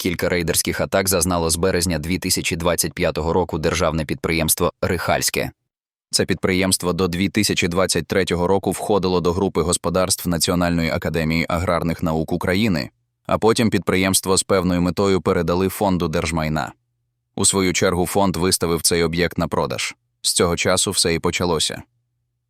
Кілька рейдерських атак зазнало з березня 2025 року державне підприємство Рихальське. Це підприємство до 2023 року входило до групи господарств Національної академії аграрних наук України, а потім підприємство з певною метою передали фонду держмайна. У свою чергу фонд виставив цей об'єкт на продаж. З цього часу все і почалося.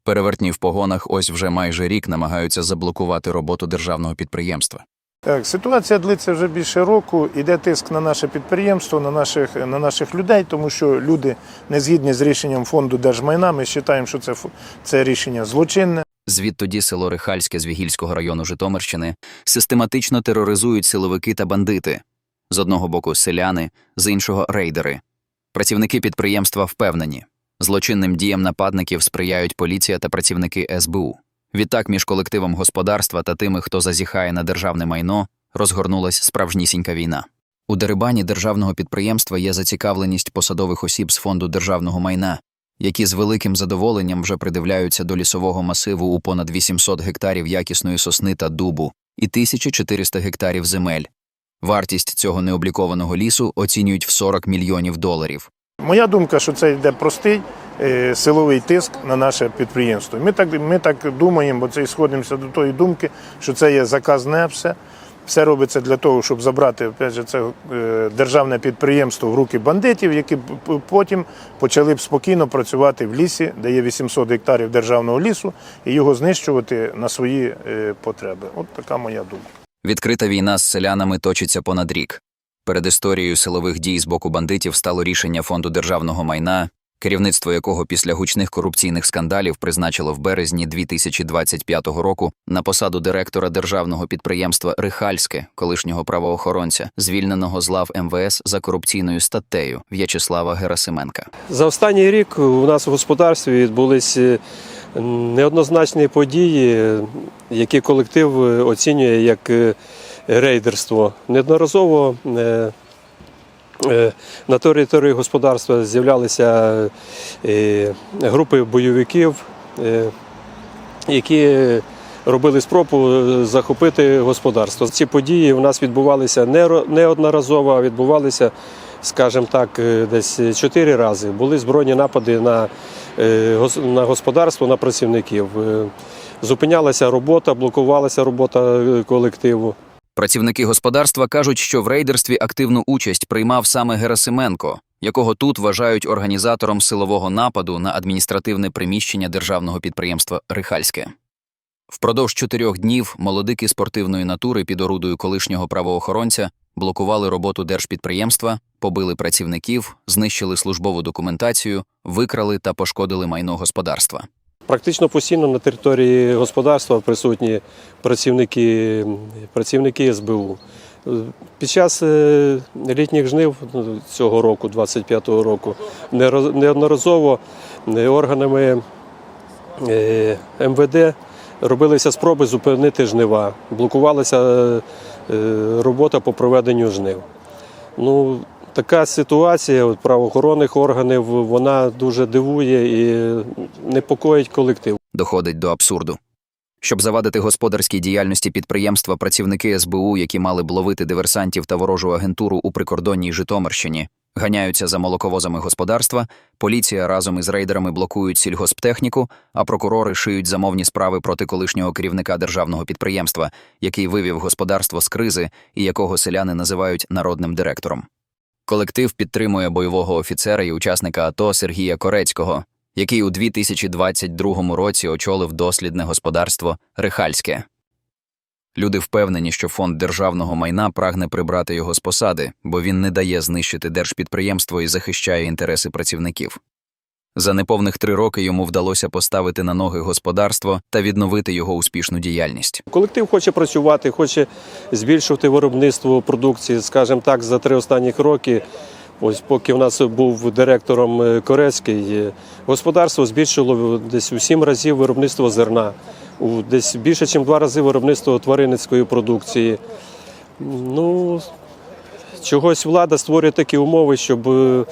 Перевертні в погонах ось вже майже рік намагаються заблокувати роботу державного підприємства. Так, ситуація длиться вже більше року. Іде тиск на наше підприємство, на наших, на наших людей, тому що люди не згідні з рішенням фонду держмайна. Ми вважаємо, що це, це рішення злочинне. Звідтоді село Рихальське з Вігільського району Житомирщини систематично тероризують силовики та бандити. З одного боку селяни, з іншого рейдери. Працівники підприємства впевнені, злочинним діям нападників сприяють поліція та працівники СБУ. Відтак між колективом господарства та тими, хто зазіхає на державне майно, розгорнулась справжнісінька війна. У дерибані державного підприємства є зацікавленість посадових осіб з фонду державного майна, які з великим задоволенням вже придивляються до лісового масиву у понад 800 гектарів якісної сосни та дубу і 1400 гектарів земель. Вартість цього необлікованого лісу оцінюють в 40 мільйонів доларів. Моя думка, що це йде простий силовий тиск на наше підприємство. Ми так, ми так думаємо, бо це і сходимося до тої думки, що це є заказне все. Все робиться для того, щоб забрати опять же, це е, державне підприємство в руки бандитів, які потім почали б спокійно працювати в лісі, де є 800 гектарів державного лісу, і його знищувати на свої е, потреби. От така моя думка. Відкрита війна з селянами точиться понад рік. Перед історією силових дій з боку бандитів стало рішення фонду державного майна, керівництво якого після гучних корупційних скандалів призначило в березні 2025 року на посаду директора державного підприємства Рихальське, колишнього правоохоронця, звільненого з лав МВС за корупційною статтею В'ячеслава Герасименка. За останній рік у нас в господарстві відбулися неоднозначні події, які колектив е, оцінює як е, рейдерство. Неодноразово е, е, на території господарства з'являлися е, групи бойовиків, е, які робили спробу е, захопити господарство. Ці події у нас відбувалися неодноразово, а відбувалися, скажімо так, е, десь чотири рази. Були збройні напади на, е, на господарство, на працівників. Е, Зупинялася робота, блокувалася робота е, колективу. Працівники господарства кажуть, що в рейдерстві активну участь приймав саме Герасименко, якого тут вважають організатором силового нападу на адміністративне приміщення державного підприємства Рихальське. Впродовж чотирьох днів молодики спортивної натури під орудою колишнього правоохоронця блокували роботу держпідприємства, побили працівників, знищили службову документацію, викрали та пошкодили майно господарства. Практично постійно на території господарства присутні працівники, працівники СБУ. Під час е, літніх жнив ну, цього року, 25-го року, неодноразово е, органами е, МВД робилися спроби зупинити жнива, блокувалася робота по проведенню жнив. Ну, така ситуація от, правоохоронних органів вона дуже дивує і непокоїть колектив. доходить до абсурду. Щоб завадити господарській діяльності підприємства, працівники СБУ, які мали б ловити диверсантів та ворожу агентуру у прикордонній Житомирщині, ганяються за молоковозами господарства, поліція разом із рейдерами блокують сільгосптехніку, а прокурори шиють замовні справи проти колишнього керівника державного підприємства, який вивів господарство з кризи і якого селяни називають народним директором. Колектив підтримує бойового офіцера і учасника АТО Сергія Корецького, який у 2022 році очолив дослідне господарство Рихальське. Люди впевнені, що фонд державного майна прагне прибрати його з посади, бо він не дає знищити держпідприємство і захищає інтереси працівників. За неповних три роки йому вдалося поставити на ноги господарство та відновити його успішну діяльність. Колектив хоче працювати, хоче збільшувати виробництво продукції. Скажімо так, за три останніх роки, ось поки в нас був директором е, Корецький, е, господарство збільшило десь у сім разів виробництво зерна, у десь більше, ніж два рази виробництво тваринницької продукції. Ну, чогось влада створює такі умови, щоб е,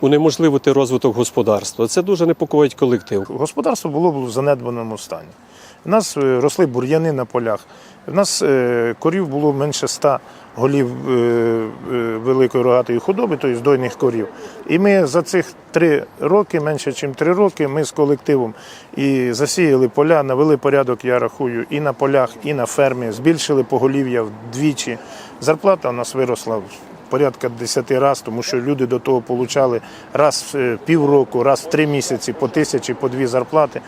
унеможливити розвиток господарства. Це дуже непокоїть колектив. Господарство було в занедбаному стані. У нас е, росли бур'яни на полях. У нас е, корів було менше ста голів великої рогатої худоби, тобто дойних корів. І ми за цих три роки, менше ніж три роки, ми з колективом і засіяли поля, навели порядок, я рахую, і на полях, і на фермі, збільшили поголів'я вдвічі. Зарплата у нас виросла порядка 10 разів, тому що люди до того отримали раз в е, півроку, раз в три місяці по тисячі, по дві зарплати.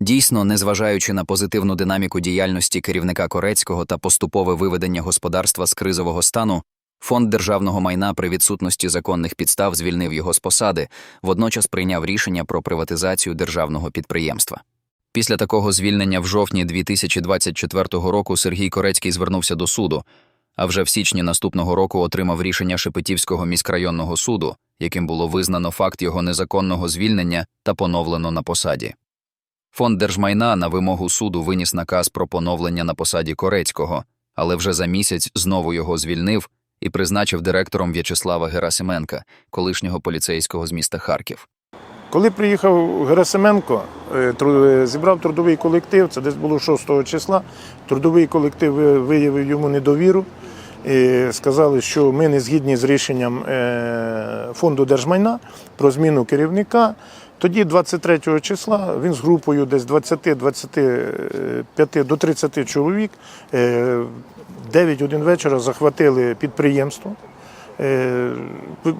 Дійсно, незважаючи на позитивну динаміку діяльності керівника Корецького та поступове виведення господарства з кризового стану, фонд державного майна при відсутності законних підстав звільнив його з посади, водночас прийняв рішення про приватизацію державного підприємства. Після такого звільнення в жовтні 2024 року Сергій Корецький звернувся до суду, а вже в січні наступного року отримав рішення Шепетівського міськрайонного суду, яким було визнано факт його незаконного звільнення та поновлено на посаді. Фонд держмайна на вимогу суду виніс наказ про поновлення на посаді Корецького, але вже за місяць знову його звільнив і призначив директором В'ячеслава Герасименка, колишнього поліцейського з міста Харків. Коли приїхав Герасименко, е, е, зібрав трудовий колектив, це десь було 6 числа. Трудовий колектив виявив йому недовіру. І сказали, що ми не згідні з рішенням е, фонду держмайна про зміну керівника. Тоді, 23 числа, він з групою десь 20-25 до 30 чоловік е, в 9 годин вечора захватили підприємство. Е,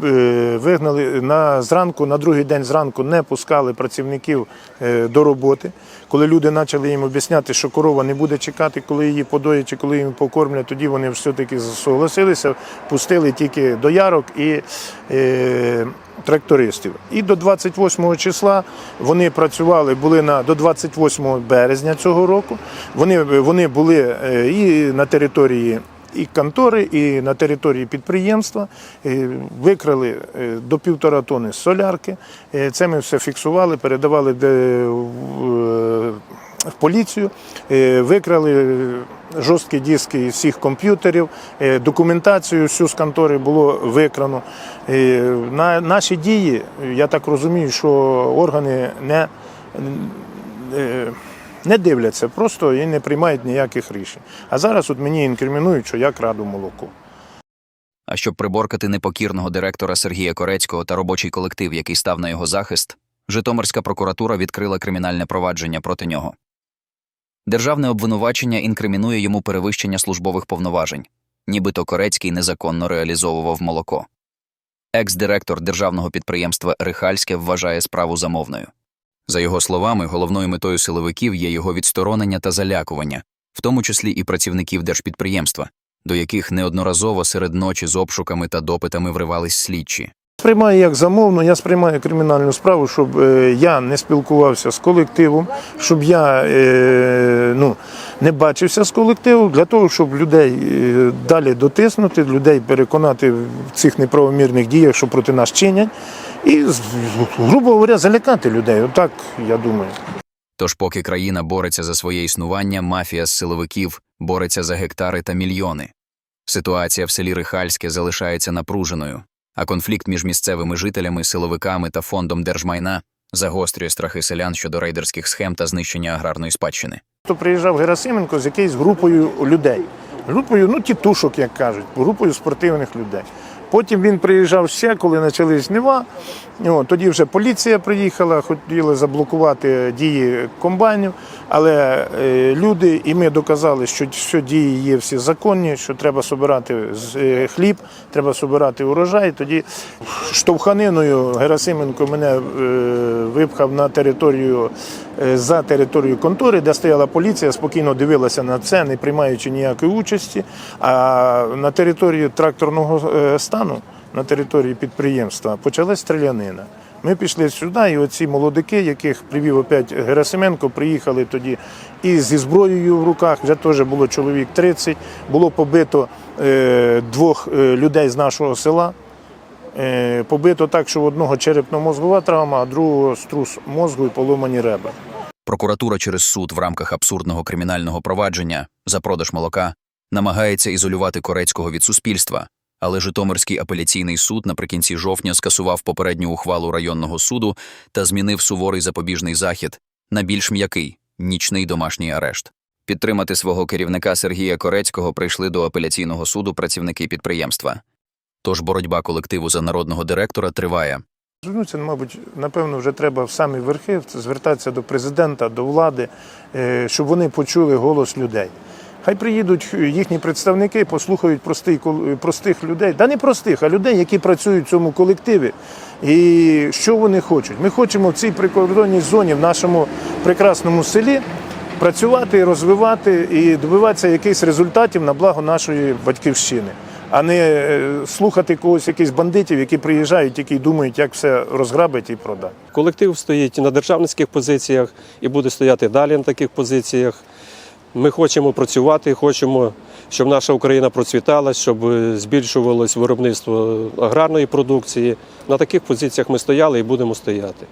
е, Вигнали на зранку, на другий день зранку не пускали працівників е, до роботи. Коли люди почали їм об'ясняти, що корова не буде чекати, коли її подоять чи коли їм покормлять, тоді вони все-таки согласилися, пустили тільки доярок і трактористів. І до 28 числа вони працювали, були на до 28 березня цього року. Вони, вони були і на території і контори, і на території підприємства. Е, Викрали е, до півтора тони солярки. Е, Це ми все фіксували, передавали в, поліцію, викрали жорсткі диски всіх комп'ютерів, документацію всю з контори було викрано. На наші дії, я так розумію, що органи не не дивляться просто і не приймають ніяких рішень. А зараз от мені інкримінують, що я краду молоко. А щоб приборкати непокірного директора Сергія Корецького та робочий колектив, який став на його захист, Житомирська прокуратура відкрила кримінальне провадження проти нього. Державне обвинувачення інкримінує йому перевищення службових повноважень, нібито Корецький незаконно реалізовував молоко. Екс-директор державного підприємства Рихальське вважає справу замовною. За його словами, головною метою силовиків є його відсторонення та залякування, в тому числі і працівників держпідприємства, до яких неодноразово серед ночі з обшуками та допитами вривались слідчі. Сприймаю як замовно, я сприймаю кримінальну справу, щоб е, я не спілкувався з колективом, щоб я е, ну, не бачився з колективом, для того, щоб людей е, далі дотиснути, людей переконати в цих неправомірних діях, що проти нас чинять, і, грубо говоря, залякати людей. Отак, я думаю. Тож, поки країна бореться за своє існування, мафія з силовиків бореться за гектари та мільйони. Ситуація в селі Рихальське залишається напруженою, а конфлікт між місцевими жителями, силовиками та фондом держмайна загострює страхи селян щодо рейдерських схем та знищення аграрної спадщини. То приїжджав Герасименко з якоюсь групою людей. Групою, ну, тітушок, як кажуть, групою спортивних людей. Потім він приїжджав ще, коли почали жнива. Тоді вже поліція приїхала, хотіли заблокувати дії комбайнів, але е, люди, і ми доказали, що, що дії є всі законні, що треба собирати з- е, хліб, треба собирати урожай. Тоді штовханиною Герасименко мене е, випхав на територію за територію контори, де стояла поліція, спокійно дивилася на це, не приймаючи ніякої участі. А на території тракторного е, стану, на території підприємства, почалась стрілянина. Ми пішли сюди, і оці молодики, яких привів опять Герасименко, приїхали тоді і зі зброєю в руках, вже теж було чоловік 30, було побито е, двох е, людей з нашого села. Е, побито так, що в одного черепно-мозгова травма, а другого струс мозгу і поломані ребра. Прокуратура через суд в рамках абсурдного кримінального провадження за продаж молока намагається ізолювати Корецького від суспільства, але Житомирський апеляційний суд наприкінці жовтня скасував попередню ухвалу районного суду та змінив суворий запобіжний захід на більш м'який нічний домашній арешт. Підтримати свого керівника Сергія Корецького прийшли до апеляційного суду працівники підприємства. Тож боротьба колективу за народного директора триває. Звернутися, мабуть, напевно, вже треба в самі верхи звертатися до президента, до влади, е, щоб вони почули голос людей. Хай приїдуть їхні представники, послухають простий, кол- простих людей, да не простих, а людей, які працюють в цьому колективі. І що вони хочуть? Ми хочемо в цій прикордонній зоні, в нашому прекрасному селі, працювати, розвивати і добиватися якихось результатів на благо нашої батьківщини, а не е, слухати когось якихось бандитів, які приїжджають, які думають, як все розграбити і продати. Колектив стоїть на державницьких позиціях і буде стояти далі на таких позиціях. Ми хочемо працювати, хочемо, щоб наша Україна процвітала, щоб збільшувалось виробництво аграрної продукції. На таких позиціях ми стояли і будемо стояти.